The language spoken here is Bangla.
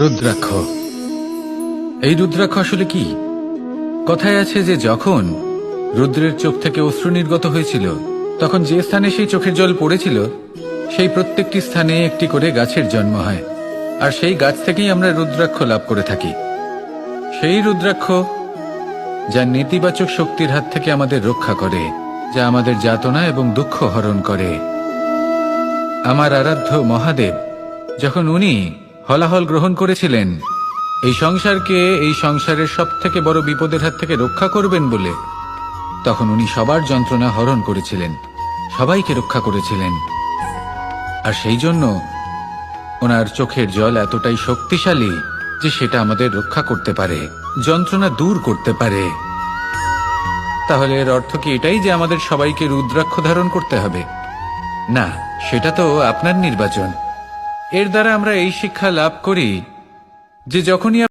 রুদ্রাক্ষ। এই রুদ্রাক্ষ আসলে কি? কথায় আছে যে যখন রুদ্রের চোখ থেকে অশ্রু নির্গত হয়েছিল, তখন যে স্থানে সেই চোখের জল পড়েছিল, সেই প্রত্যেকটি স্থানে একটি করে গাছের জন্ম হয়। আর সেই গাছ থেকেই আমরা রুদ্রাক্ষ লাভ করে থাকি। সেই রুদ্রাক্ষ, যা নেতিবাচক শক্তির হাত থেকে আমাদের রক্ষা করে, যা আমাদের যাতনা এবং দুঃখ হরণ করে। আমার আরাধ্য মহাদেব, যখন উনি হলাহল গ্রহণ করেছিলেন। এই সংসারকে এই সংসারের সব থেকে বড় বিপদের হাত থেকে রক্ষা করবেন বলে। তখন উনি সবার যন্ত্রণা হরণ করেছিলেন, সবাইকে রক্ষা করেছিলেন। আর সেই জন্য ওনার চোখের জল এতটাই শক্তিশালী যে সেটা আমাদের রক্ষা করতে পারে, যন্ত্রণা দূর করতে পারে। তাহলে এর অর্থ কি এটাই যে আমাদের সবাইকে রুদ্রাক্ষ ধারণ করতে হবে? না, সেটা তো আপনার নির্বাচন। এর দ্বারা আমরা এই শিক্ষা লাভ করি যে যখনই